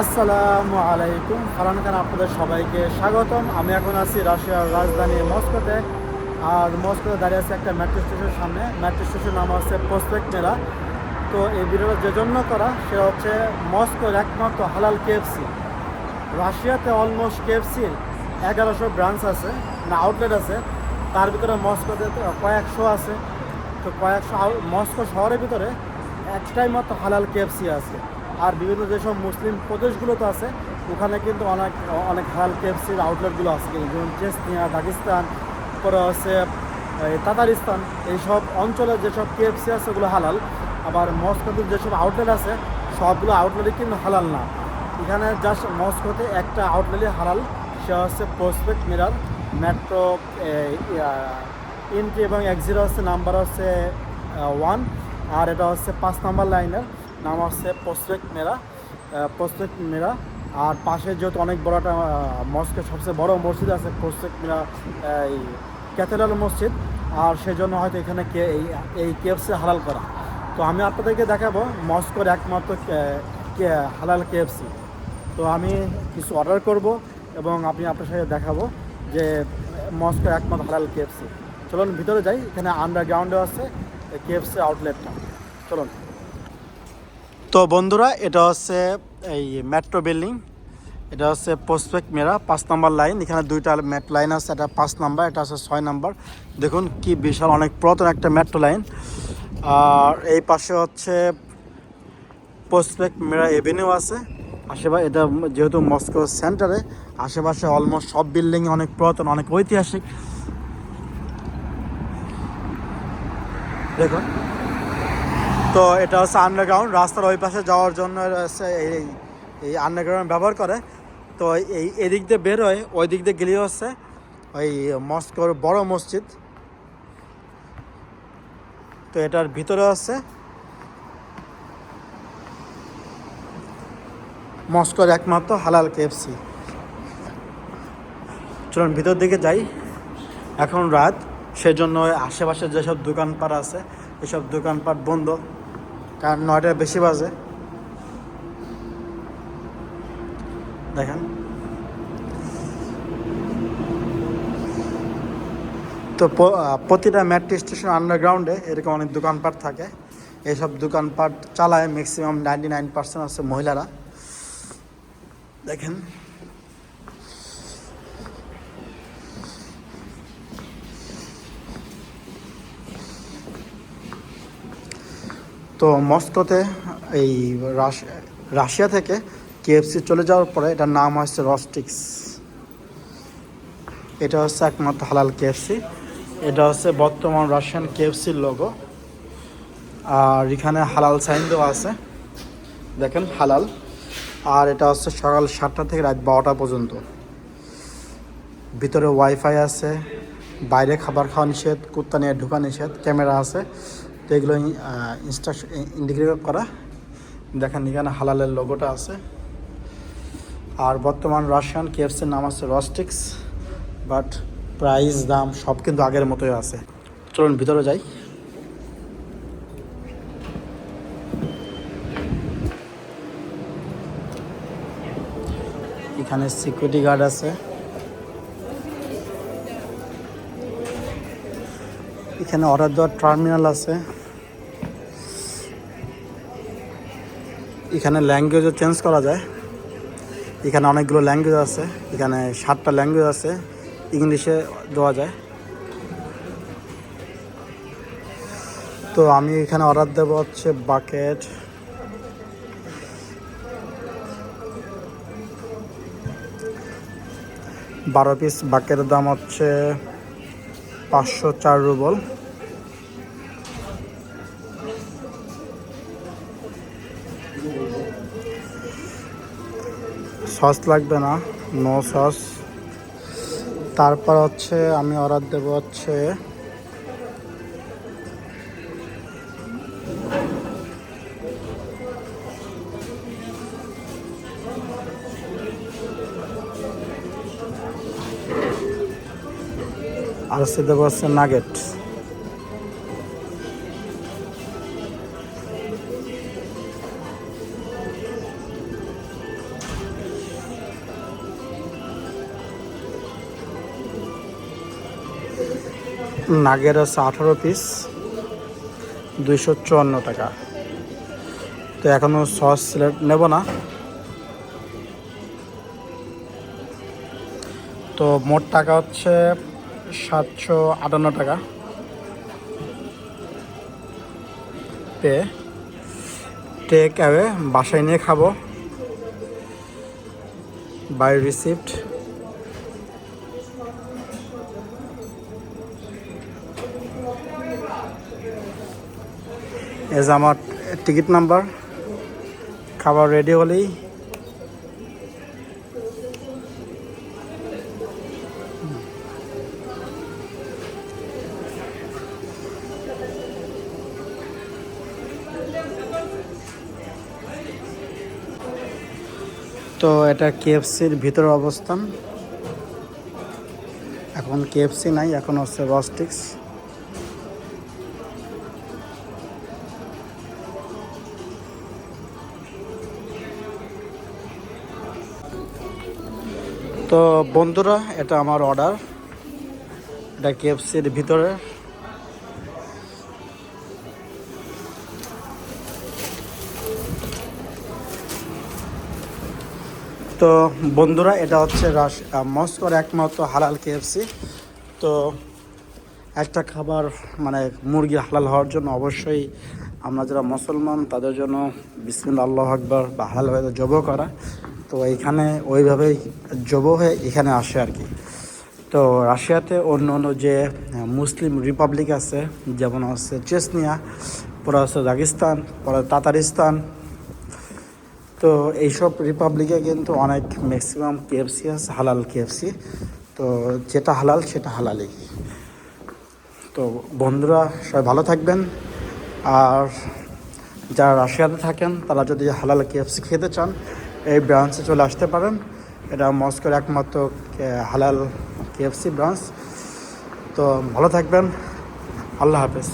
আসসালামু আলাইকুম। ফারান খান, আপনাদের সবাইকে স্বাগতম। আমি এখন আছি রাশিয়ার রাজধানী মস্কোতে। আর মস্কোতে দাঁড়িয়ে আছে একটা মেট্রো স্টেশনের সামনে। মেট্রো স্টেশন নাম হচ্ছে প্রসপেক্ট মেলা তো এই ভিডিওটা যে জন্য করা সেটা হচ্ছে মস্কোর একমাত্র হালাল কেএফসি রাশিয়াতে অলমোস্ট কেএফসির এগারোশো ব্রাঞ্চ আছে, না আউটলেট আছে। তার ভিতরে মস্কোতে কয়েকশো আছে। তো কয়েকশো, মস্কো শহরের ভিতরে একটাই মাত্র হালাল কেএফসি আছে। আর বিভিন্ন যেসব মুসলিম প্রদেশগুলোতে আছে, ওখানে কিন্তু অনেক অনেক হালাল কেএফসির আউটলেটগুলো আছে যেমন চেসনিয়া, দাগিস্তান হচ্ছে, এই তাতারিস্তান, এইসব অঞ্চলে যেসব কেএফসি আছে ওগুলো হালাল, আবার মস্কোতে যেসব আউটলেট আছে, সবগুলো আউটলেটই কিন্তু হালাল না। এখানে জাস্ট মস্কোতে একটা আউটলেটই হালাল সে হচ্ছে প্রসপেক্ট মিরার, মেট্রো এন্ট্রি এবং এক্সিট হচ্ছে নাম্বার হচ্ছে ওয়ান আর এটা হচ্ছে পাঁচ নাম্বার লাইনের নাম হচ্ছে প্রসপেক্ট মেরা প্রসপেক্ট মেরা। আর পাশে যেহেতু অনেক বড় একটা মস্কের সবচেয়ে বড় মসজিদ আছে প্রসপেক্ট মেরা এই ক্যাথেড্রাল মসজিদ। আর সেজন্য হয়তো এখানে কে এই এই কেএফসি হালাল করা। তো আমি আপনাদেরকে দেখাবো মস্কোর একমাত্র হালাল কেএফসি তো আমি কিছু অর্ডার করব এবং আমি আপনার সাথে দেখাবো যে মস্কো একমাত্র হালাল কেএফসি চলুন ভিতরে যাই, এখানে আন্ডারগ্রাউন্ডে আছে কেএফসি আউটলেটটা চলুন। তো বন্ধুরা, এটা হচ্ছে এই মেট্রো বিল্ডিং এটা হচ্ছে প্রসপেক্ট মেরা, পাঁচ নাম্বার লাইন এখানে দুইটা মেট্রো লাইন আছে, এটা পাঁচ নাম্বার, এটা হচ্ছে ছয় নাম্বার। দেখুন কি বিশাল, অনেক পুরাতন একটা মেট্রো লাইন আর এই পাশে হচ্ছে প্রসপেক্ট মেরা এভিনিউ আছে। আশেপাশে এটা যেহেতু মস্কো সেন্টারে আশেপাশে অলমোস্ট সব বিল্ডিং অনেক পুরাতন, অনেক ঐতিহাসিক। দেখুন। তো এটা হচ্ছে আন্ডারগ্রাউন্ড রাস্তার ওই পাশে যাওয়ার জন্য এই এই আন্ডারগ্রাউন্ড ব্যবহার করে। তো এই এদিক দিয়ে বের হয়ে ওই দিক দিয়ে গেলেই হচ্ছে ওই মস্কোর বড় মসজিদ। তো এটার ভিতরে আছে মস্কোর একমাত্র হালাল কেএফসি চলুন ভিতর দিকে যাই। এখন রাত, সেজন্য আশেপাশে যেসব দোকানপাট আছে, এসব দোকানপাট বন্ধ। কারণ নয়টার বেশি বাজে। দেখেন। তো প্রতিটা মেট্রো স্টেশন আন্ডারগ্রাউন্ডে এরকম অনেক দোকানপাট থাকে। এইসব দোকানপাট চালায় ম্যাক্সিমাম নাইনটি নাইন পার্সেন্ট আছে মহিলারা। দেখেন। তো মস্কোতে এই রাশ- রাশিয়া থেকে কেএফসি চলে যাওয়ার পরে এটার নাম হচ্ছে রস্টিক্স। এটা হচ্ছে একমাত্র হালাল কেএফসি। এটা হচ্ছে বর্তমান রাশিয়ান কেএফসির লোগো আর এখানে হালাল সাইন দেওয়া আছে। দেখেন, হালাল। আর এটা হচ্ছে সকাল সাতটা থেকে রাত বারোটা পর্যন্ত। ভিতরে ওয়াইফাই আছে। বাইরে খাবার খাওয়া নিষেধ, কুত্তা নিয়ে ঢোকা নিষেধ, ক্যামেরা আছে। তো এগুলো ইনস্ট্রাকশন ইন্ডিকেট করা। দেখেন এখানে হালালের লোগোটা আছে। আর বর্তমান রাশিয়ান কেএফসির নাম আছে রস্টিক্স বাট প্রাইস দাম সব কিন্তু আগের মতোই আছে। চলুন ভিতরে যাই। এখানে সিকিউরিটি গার্ড আছে। এখানে অর্ডার দেওয়ার টার্মিনাল আছে। এখানে ল্যাঙ্গুয়েজও চেঞ্জ করা যায়। এখানে অনেকগুলো ল্যাঙ্গুয়েজ আছে। এখানে সাতটা ল্যাঙ্গুয়েজ আছে। ইংলিশে দেওয়া যায়। তো আমি এখানে অর্ডার দেবো হচ্ছে বাকেট। বারো পিস বাকেটের দাম হচ্ছে পাঁচশো চার রুবল। সস লাগবে না নো সস তারপর হচ্ছে আমি অর্ডার দেবো হচ্ছে আর সে দেবো হচ্ছে নাগেট নাগের আছে আঠারো পিস দুইশো চুয়ান্ন টাকা। তো এখনও সস সিলেট নেব না। তো মোট টাকা হচ্ছে সাতশো আটান্ন টাকা। পে টেক অ্যাওয়ে বাসায় নিয়ে খাব। বাই রিসিপ্ট এজ আমার টিকিট নাম্বার। খাবার রেডি হলেই। তো এটা কেএফসির ভিতরে অবস্থান। এখন কেএফসি নাই, এখন হচ্ছে রস্টিক্স তো বন্ধুরা, এটা আমার অর্ডার এটা কেএফসির ভিতরে। তো বন্ধুরা, এটা হচ্ছে রাস মস্কোর একমাত্র হালাল কেএফসি তো একটা খাবার মানে মুরগি হালাল হওয়ার জন্য অবশ্যই আমরা যারা মুসলমান, তাদের জন্য বিসমিল আল্লাহ আকবর বা হালালভাবে জব করা। তো এইখানে ওইভাবেই জব হয়ে এখানে আসে আর কি। তো রাশিয়াতে অন্য অন্য যে মুসলিম রিপাবলিক আছে, যেমন আছে চেসনিয়া পরে আছে দাগিস্তান, পরে তাতারিস্তান। তো এইসব রিপাবলিকে কিন্তু অনেক ম্যাক্সিমাম কেএফসি আছে, হালাল কেএফসি তো যেটা হালাল, সেটা হালালই। তো বন্ধুরা, সবাই ভালো থাকবেন। আর যারা রাশিয়াতে থাকেন, তারা যদি হালাল কেএফসি খেতে চান এই ব্রাঞ্চে চলে আসতে পারেন। এটা মস্কোর একমাত্র হালাল কেএফসি ব্রাঞ্চ। তো ভালো থাকবেন। আল্লাহ হাফেজ।